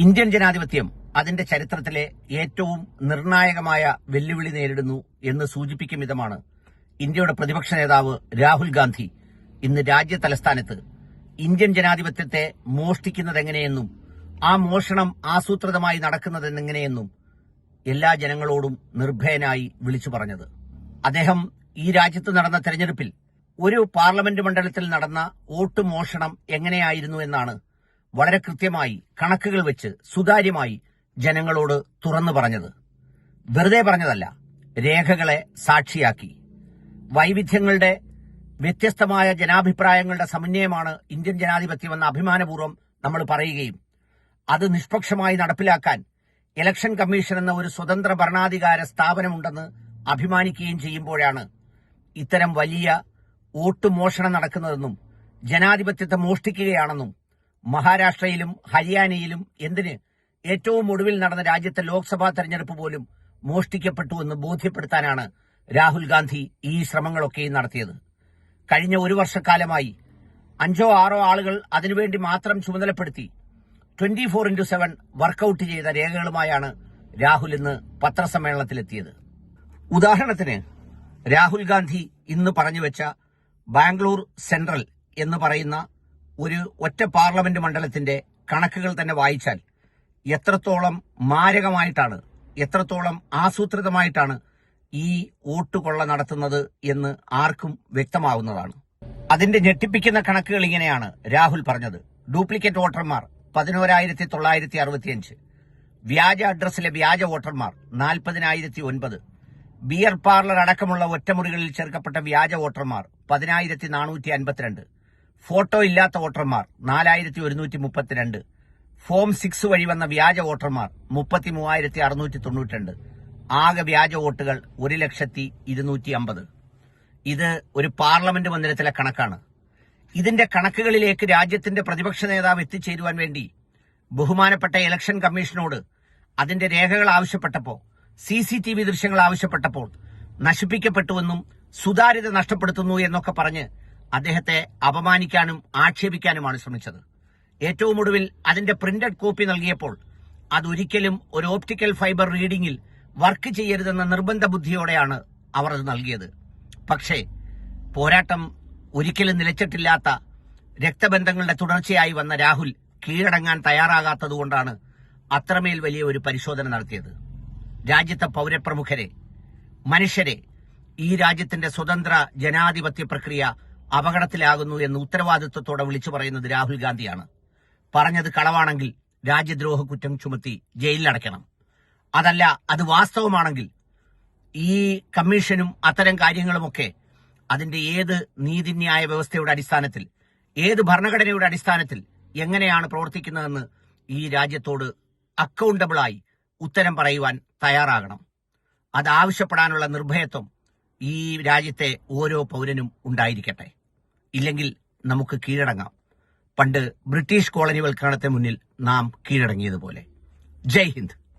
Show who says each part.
Speaker 1: Indian ജനാധിപത്യം അതിന്റെ ചരിത്രത്തിലെ ഏറ്റവും നിർണായകമായ വെല്ലുവിളി നേരിടുന്നു എന്ന് സൂചിപ്പിക്കും വിധമാണ് ഇന്ത്യയുടെ പ്രതിപക്ഷ നേതാവ് രാഹുൽ ഗാന്ധി ഇന്ന് രാജ്യ തലസ്ഥാനത്ത് ഇന്ത്യൻ ജനാധിപത്യത്തെ മോഷ്ടിക്കുന്നതെങ്ങനെയെന്നും ആ മോഷണം ആസൂത്രിതമായി നടക്കുന്നതെങ്ങനെയെന്നും എല്ലാ ജനങ്ങളോടും നിർഭയനായി വിളിച്ചു പറഞ്ഞത്. അദ്ദേഹം ഈ രാജ്യത്ത് നടന്ന തെരഞ്ഞെടുപ്പിൽ ഒരു പാർലമെന്റ് മണ്ഡലത്തിൽ നടന്ന വോട്ട് മോഷണം എങ്ങനെയായിരുന്നു എന്നാണ് വളരെ കൃത്യമായി കണക്കുകൾ വെച്ച് സുതാര്യമായി ജനങ്ങളോട് തുറന്നു പറഞ്ഞത്. വെറുതെ പറഞ്ഞതല്ല രേഖകളെ സാക്ഷിയാക്കി. വൈവിധ്യങ്ങളുടെ വ്യത്യസ്തമായ ജനാഭിപ്രായങ്ങളുടെ സമന്വയമാണ് ഇന്ത്യൻ ജനാധിപത്യമെന്ന അഭിമാനപൂർവം നമ്മൾ പറയുകയും അത് നിഷ്പക്ഷമായി നടപ്പിലാക്കാൻ ഇലക്ഷൻ കമ്മീഷൻ എന്ന ഒരു സ്വതന്ത്ര ഭരണാധികാര സ്ഥാപനമുണ്ടെന്ന് അഭിമാനിക്കുകയും ചെയ്യുമ്പോഴാണ് ഇത്തരം വലിയ വോട്ട് മോഷണം നടക്കുന്നതെന്നും ജനാധിപത്യത്തെ മോഷ്ടിക്കുകയാണെന്നും മഹാരാഷ്ട്രയിലും ഹരിയാനയിലും എന്തിന് ഏറ്റവും ഒടുവിൽ നടന്ന രാജ്യത്തെ ലോക്സഭാ തെരഞ്ഞെടുപ്പ് പോലും മോഷ്ടിക്കപ്പെട്ടു എന്ന് ബോധ്യപ്പെടുത്താനാണ് രാഹുൽ ഗാന്ധി ഈ ശ്രമങ്ങളൊക്കെയും നടത്തിയത്. കഴിഞ്ഞ ഒരു വർഷക്കാലമായി അഞ്ചോ ആറോ ആളുകൾ അതിനുവേണ്ടി മാത്രം ചുമതലപ്പെടുത്തി twenty four into seven work out ചെയ്ത രേഖകളുമായാണ് രാഹുൽ ഇന്ന് പത്രസമ്മേളനത്തിലെത്തിയത്. ഉദാഹരണത്തിന് രാഹുൽ ഗാന്ധി ഇന്ന് പറഞ്ഞു വെച്ച ബാംഗ്ലൂർ സെൻട്രൽ എന്ന് പറയുന്ന ഒരു ഒറ്റ പാർലമെന്റ് മണ്ഡലത്തിന്റെ കണക്കുകൾ തന്നെ വായിച്ചാൽ എത്രത്തോളം മാരകമായിട്ടാണ് എത്രത്തോളം ആസൂത്രിതമായിട്ടാണ് ഈ വോട്ടുകൊള്ള നടത്തുന്നത് എന്ന് ആർക്കും വ്യക്തമാവുന്നതാണ്. അതിന്റെ ഞെട്ടിപ്പിക്കുന്ന കണക്കുകൾ ഇങ്ങനെയാണ് രാഹുൽ പറഞ്ഞത്. ഡ്യൂപ്ലിക്കേറ്റ് വോട്ടർമാർ പതിനോരായിരത്തി തൊള്ളായിരത്തി അറുപത്തിയഞ്ച് വ്യാജ അഡ്രസ്സിലെ വ്യാജ വോട്ടർമാർ നാൽപ്പതിനായിരത്തി ഒൻപത് ബിയർ പാർലർ അടക്കമുള്ള ഒറ്റമുറികളിൽ ചേർക്കപ്പെട്ട വ്യാജ വോട്ടർമാർ പതിനായിരത്തി നാനൂറ്റി അൻപത്തിരണ്ട് ഫോട്ടോ ഇല്ലാത്ത വോട്ടർമാർ നാലായിരത്തി ഒരുന്നൂറ്റി മുപ്പത്തിരണ്ട് ഫോം സിക്സ് വഴി വന്ന വ്യാജ വോട്ടർമാർ മുപ്പത്തി മൂവായിരത്തി അറുന്നൂറ്റി തൊണ്ണൂറ്റിരണ്ട് ആകെ വ്യാജ വോട്ടുകൾ ഒരു ലക്ഷത്തി ഇരുന്നൂറ്റി അമ്പത് ഇത് ഒരു പാർലമെന്റ് മന്ദിരത്തിലെ കണക്കാണ്. ഇതിന്റെ കണക്കുകളിലേക്ക് രാജ്യത്തിന്റെ പ്രതിപക്ഷ നേതാവ് എത്തിച്ചേരുവാൻ വേണ്ടി ബഹുമാനപ്പെട്ട ഇലക്ഷൻ കമ്മീഷനോട് അതിന്റെ രേഖകൾ ആവശ്യപ്പെട്ടപ്പോൾ സി സി ടി വി ദൃശ്യങ്ങൾ ആവശ്യപ്പെട്ടപ്പോൾ നശിപ്പിക്കപ്പെട്ടുവെന്നും സുതാര്യത നഷ്ടപ്പെടുത്തുന്നു എന്നൊക്കെ പറഞ്ഞ് അദ്ദേഹത്തെ അപമാനിക്കാനും ആക്ഷേപിക്കാനുമാണ് ശ്രമിച്ചത്. ഏറ്റവും ഒടുവിൽ അതിന്റെ പ്രിന്റഡ് കോപ്പി നൽകിയപ്പോൾ അതൊരിക്കലും ഒരു ഓപ്റ്റിക്കൽ ഫൈബർ റീഡിംഗിൽ വർക്ക് ചെയ്യരുതെന്ന നിർബന്ധ ബുദ്ധിയോടെയാണ് അവർ അത് നൽകിയത്. പക്ഷേ പോരാട്ടം ഒരിക്കലും നിലച്ചിട്ടില്ലാത്ത രക്തബന്ധങ്ങളുടെ തുടർച്ചയായി വന്ന രാഹുൽ കീഴടങ്ങാൻ തയ്യാറാകാത്തതുകൊണ്ടാണ് അത്രമേൽ വലിയ ഒരു പരിശോധന നടത്തിയത്. രാജ്യത്തെ പൗരപ്രമുഖരെ മനുഷ്യരെ ഈ രാജ്യത്തിന്റെ സ്വതന്ത്ര ജനാധിപത്യ പ്രക്രിയ അപകടത്തിലാകുന്നു എന്ന് ഉത്തരവാദിത്വത്തോടെ വിളിച്ചു പറയുന്നത് രാഹുൽ ഗാന്ധിയാണ്. പറഞ്ഞത് കളവാണെങ്കിൽ രാജ്യദ്രോഹ കുറ്റം ചുമത്തി ജയിലിലടയ്ക്കണം. അതല്ല അത് വാസ്തവമാണെങ്കിൽ ഈ കമ്മീഷനും അത്തരം കാര്യങ്ങളുമൊക്കെ അതിന്റെ ഏത് നീതിന്യായ വ്യവസ്ഥയുടെ അടിസ്ഥാനത്തിൽ ഏത് ഭരണഘടനയുടെ അടിസ്ഥാനത്തിൽ എങ്ങനെയാണ് പ്രവർത്തിക്കുന്നതെന്ന് ഈ രാജ്യത്തോട് അക്കൗണ്ടബിളായി ഉത്തരം പറയുവാൻ തയ്യാറാകണം. അത് ആവശ്യപ്പെടാനുള്ള നിർഭയത്വം ഈ രാജ്യത്തെ ഓരോ പൗരനും ഉണ്ടായിരിക്കട്ടെ. ഇല്ലെങ്കിൽ നമുക്ക് കീഴടങ്ങാം. പണ്ട് ബ്രിട്ടീഷ് കോളനിവൽക്കരണത്തെ മുന്നിൽ നാം കീഴടങ്ങിയതുപോലെ. ജയ് ഹിന്ദ്.